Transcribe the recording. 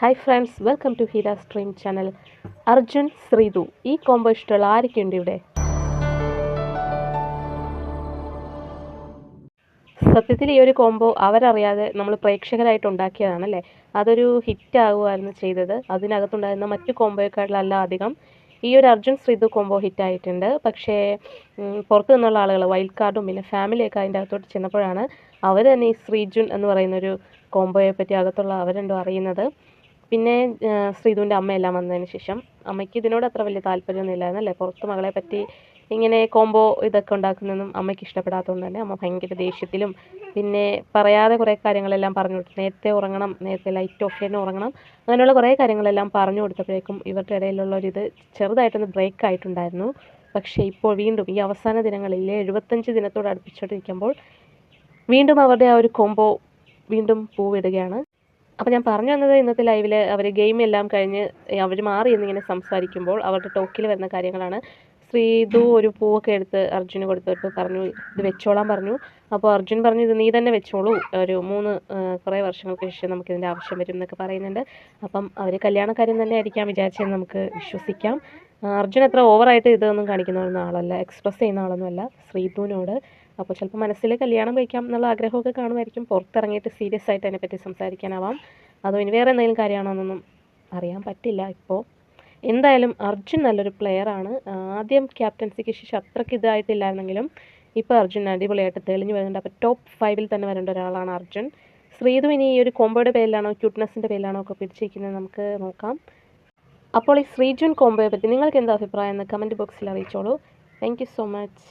Hi friends welcome to Heera stream channel Arjun Sreethu ഈ combo ഇഷ്ടമുള്ള ആരൊക്കെയുണ്ട് ഇവിടെ? സത്യത്തിൽ ഈ ഒരു കോംബോ അവരറിയാതെ നമ്മൾ പ്രേക്ഷകരായിട്ട് ഉണ്ടാക്കിയതാണല്ലേ? അതൊരു ഹിറ്റ് ആകുമായിരുന്നു ചെയ്തത്. അതിനകത്തുണ്ടായിരുന്ന മറ്റു കോംബോയെക്കാട്ടിലല്ല അധികം. ഈ ഒരു അർജുൻ ശ്രീതു കോംബോ ഹിറ്റ് ആയിട്ടുണ്ട്. പക്ഷേ പുറത്തു നിന്നുള്ള ആളുകൾ വൈൽഡ് കാർഡും പിന്നെ ഫാമിലിയൊക്കെ അതിന്റെ അകത്തോട്ട് ചെന്നപ്പോഴാണ് അവർ തന്നെ ഈ ശ്രീജുൻ എന്ന് പറയുന്നൊരു കോംബോയെ പറ്റി അകത്തുള്ള അവരുണ്ടോ അറിയുന്നത്. പിന്നെ ശ്രീധുവിന്റെ അമ്മയെല്ലാം വന്നതിന് ശേഷം അമ്മയ്ക്ക് ഇതിനോട് അത്ര വലിയ താല്പര്യമൊന്നും ഇല്ലായിരുന്നു അല്ലേ പുറത്ത് മകളെ പറ്റി ഇങ്ങനെ കോംബോ ഇതൊക്കെ ഉണ്ടാക്കുന്നതൊന്നും അമ്മയ്ക്ക് ഇഷ്ടപ്പെടാത്തതുകൊണ്ട് തന്നെ അമ്മ ഭയങ്കര ദേഷ്യത്തിലും പിന്നെ പറയാതെ കുറേ കാര്യങ്ങളെല്ലാം പറഞ്ഞു കൊടുത്തു. നേരത്തെ ഉറങ്ങണം നേരത്തെ ലൈറ്റ് ഓഫ് ചെയ്യണം ഉറങ്ങണം അങ്ങനെയുള്ള കുറേ കാര്യങ്ങളെല്ലാം പറഞ്ഞു കൊടുത്തപ്പോഴേക്കും ഇവരുടെ ഇടയിലുള്ള ഒരു ഇത് ചെറുതായിട്ടൊന്ന് ബ്രേക്ക് ആയിട്ടുണ്ടായിരുന്നു. പക്ഷേ ഇപ്പോൾ വീണ്ടും ഈ അവസാന ദിനങ്ങളിൽ എഴുപത്തഞ്ച് ദിനത്തോട് അടുപ്പിച്ചോണ്ടിരിക്കുമ്പോൾ വീണ്ടും അവരുടെ ആ ഒരു കോംബോ വീണ്ടും പൂവിടുകയാണ്. അപ്പോൾ ഞാൻ പറഞ്ഞു വന്നത് ഇന്നത്തെ ലൈവിൽ അവർ ഗെയിം എല്ലാം കഴിഞ്ഞ് അവർ മാറി എന്നിങ്ങനെ സംസാരിക്കുമ്പോൾ അവരുടെ ടോക്കിൽ വരുന്ന കാര്യങ്ങളാണ്. ശ്രീതു ഒരു പൂവൊക്കെ എടുത്ത് അർജുന് കൊടുത്തിട്ട് പറഞ്ഞു ഇത് വെച്ചോളാൻ പറഞ്ഞു. അപ്പോൾ അർജുൻ പറഞ്ഞു ഇത് നീ തന്നെ വെച്ചോളൂ. ഒരു മൂന്ന് കുറേ വർഷങ്ങൾക്ക് ശേഷം നമുക്ക് ഇതിന്റെ ആവശ്യം വരും എന്നൊക്കെ പറയുന്നുണ്ട്. അപ്പം അവർ കല്യാണക്കാര്യം തന്നെ ആയിരിക്കാം വിചാരിച്ചെന്ന് നമുക്ക് വിശ്വസിക്കാം. അർജുൻ അത്ര ഓവറായിട്ട് ഇതൊന്നും കാണിക്കുന്ന ആളല്ല. എക്സ്പ്രസ് ചെയ്യുന്ന ആളൊന്നുമല്ല. ശ്രീതുവിനോട്. അപ്പോൾ ചിലപ്പോൾ മനസ്സിൽ കല്യാണം കഴിക്കാം എന്നുള്ള ആഗ്രഹമൊക്കെ കാണുമായിരിക്കും. പുറത്തിറങ്ങിയിട്ട് സീരിയസ് ആയിട്ട് അതിനെപ്പറ്റി സംസാരിക്കാനാവാം. അതോ ഇനി വേറെ എന്തെങ്കിലും കാര്യമാണോന്നൊന്നും അറിയാൻ പറ്റില്ല ഇപ്പോൾ എന്തായാലും അർജുൻ നല്ലൊരു പ്ലെയറാണ് ആദ്യം ക്യാപ്റ്റൻസിക്ക് ശേഷം അത്രയ്ക്ക് ഇതായിട്ടില്ലായിരുന്നെങ്കിലും ഇപ്പോൾ അർജുൻ അടിപൊളിയായിട്ട് തെളിഞ്ഞു വരുന്നുണ്ട്. അപ്പോൾ ടോപ്പ് ഫൈവിൽ തന്നെ വരേണ്ട ഒരാളാണ് അർജുൻ. ശ്രീതു ഇനി ഈ ഒരു കോമ്പോയുടെ പേരിലാണോ ക്യൂട്ട്നെസ്സിന്റെ പേരിലാണോ ഒക്കെ പിടിച്ചിരിക്കുന്നത് നമുക്ക് നോക്കാം. അപ്പോൾ ഈ ശ്രീജുൻ കോംബോയെ പറ്റി നിങ്ങൾക്ക് എന്താ അഭിപ്രായം എന്ന് കമന്റ് ബോക്സിൽ അറിയിച്ചോളൂ. Thank so much